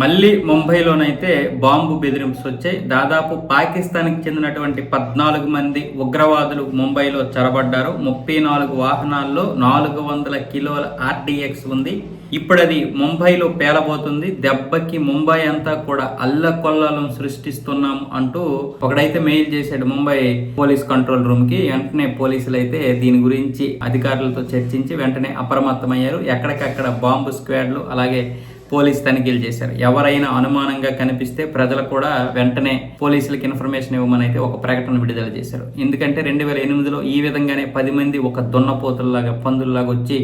మళ్ళీ ముంబైలోనైతే బాంబు బెదిరింపులు వచ్చాయి. దాదాపు పాకిస్తాన్కి చెందినటువంటి పద్నాలుగు మంది ఉగ్రవాదులు ముంబైలో చొరబడ్డారు. ముప్పై నాలుగు వాహనాల్లో నాలుగు వందల కిలోల ఆర్డీఎక్స్ ఉంది. ఇప్పుడు అది ముంబైలో పేలబోతుంది. దెబ్బకి ముంబై అంతా కూడా అల్లకొల్లాలను సృష్టిస్తున్నాం అంటూ ఒకడైతే మెయిల్ చేశాడు ముంబై పోలీస్ కంట్రోల్ రూమ్కి వెంటనే పోలీసులు అయితే దీని గురించి అధికారులతో చర్చించి వెంటనే అప్రమత్తమయ్యారు. ఎక్కడికక్కడ బాంబు స్క్వాడ్లు అలాగే పోలీస్ తనిఖీలు చేశారు. ఎవరైనా అనుమానంగా కనిపిస్తే ప్రజలు కూడా వెంటనే పోలీసులకు ఇన్ఫర్మేషన్ ఇవ్వమని అయితే ఒక ప్రకటన విడుదల చేశారు. ఎందుకంటే రెండు వేల ఎనిమిదిలో ఈ విధంగానే పది మంది ఒక దున్నపోతుల్లాగా పందుల్లాగా వచ్చి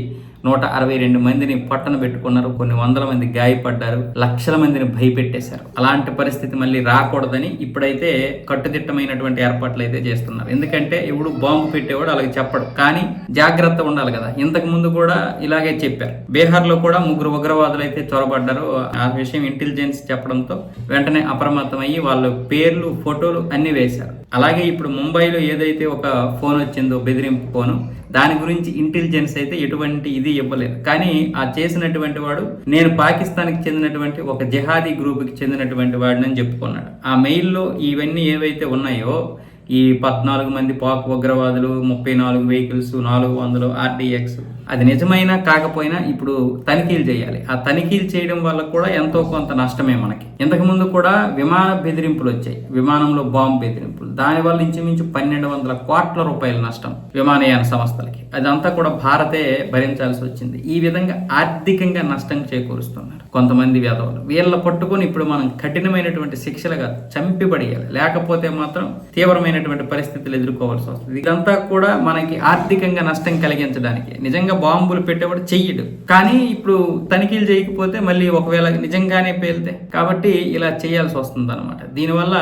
నూట అరవై రెండు మందిని పట్టణ పెట్టుకున్నారు కొన్ని వందల మంది గాయపడ్డారు లక్షల మందిని భయపెట్టేశారు. అలాంటి పరిస్థితి మళ్ళీ రాకూడదని ఇప్పుడైతే కట్టుదిట్టమైనటువంటి ఏర్పాట్లు అయితే చేస్తున్నారు. ఎందుకంటే ఇప్పుడు బాంబు పెట్టేవాడు అలాగే చెప్పడు. కానీ జాగ్రత్త ఉండాలి కదా. ఇంతకు ముందు కూడా ఇలాగే చెప్పారు. బీహార్లో కూడా ముగ్గురు ఉగ్రవాదులు అయితే చొరబడ్డారు. ఆ విషయం ఇంటెలిజెన్స్ చెప్పడంతో వెంటనే అప్రమత్తమయ్యి వాళ్ళ పేర్లు ఫోటోలు అన్ని వేశారు. అలాగే ఇప్పుడు ముంబైలో ఏదైతే ఒక ఫోన్ వచ్చిందో బెదిరింపు ఫోను దాని గురించి ఇంటెలిజెన్స్ అయితే ఎటువంటి ఇది ఇవ్వలేదు. కానీ ఆ చేసినటువంటి వాడు నేను పాకిస్తాన్కి చెందినటువంటి ఒక జిహాదీ గ్రూప్కి చెందినటువంటి వాడిని చెప్పుకున్నాడు. ఆ మెయిల్లో ఇవన్నీ ఏవైతే ఉన్నాయో ఈ పద్నాలుగు మంది పాక్ ఉగ్రవాదులు ముప్పై నాలుగు వెహికల్స్ నాలుగు వందలు ఆర్డీఎక్స్. అది నిజమైనా కాకపోయినా ఇప్పుడు తనిఖీలు చేయాలి. ఆ తనిఖీలు చేయడం వల్ల కూడా ఎంతో కొంత నష్టమే మనకి. ఇంతకు ముందు కూడా విమాన బెదిరింపులు వచ్చాయి. విమానంలో బాంబు బెదిరింపులు. దానివల్ల ఇంచుమించు పన్నెండు వందల కోట్ల రూపాయల నష్టం విమానయాన సంస్థలకి. అదంతా కూడా భారతే భరించాల్సి వచ్చింది. ఈ విధంగా ఆర్థికంగా నష్టం చేకూరుస్తున్నారు కొంతమంది వేదవులు. వీళ్ళ పట్టుకొని ఇప్పుడు మనం కఠినమైనటువంటి శిక్షలుగా చంపిబడియాలి. లేకపోతే మాత్రం తీవ్రమైన అనేటువంటి పరిస్థితులు ఎదుర్కోవాల్సి వస్తుంది. ఇదంతా కూడా మనకి ఆర్థికంగా నష్టం కలిగించడానికి. నిజంగా బాంబులు పెట్టేవాడు చెయ్యడు. కానీ ఇప్పుడు తనిఖీలు చేయకపోతే మళ్ళీ ఒకవేళ నిజంగానే పేలితే కాబట్టి ఇలా చేయాల్సి వస్తుంది అనమాట దీనివల్ల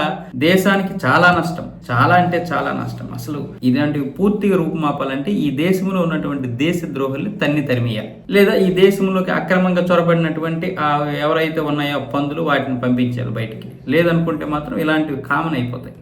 దేశానికి చాలా నష్టం. చాలా అంటే చాలా నష్టం. అసలు ఇలాంటివి పూర్తిగా రూపుమాపాలంటే ఈ దేశంలో ఉన్నటువంటి దేశ ద్రోహుల్ని తన్ని తరిమేయాలి. లేదా ఈ దేశంలోకి అక్రమంగా చొరబడినటువంటి ఆ ఎవరైతే ఉన్నాయో పందులు వాటిని పంపించాలి బయటికి. లేదనుకుంటే మాత్రం ఇలాంటివి కామన్ అయిపోతాయి.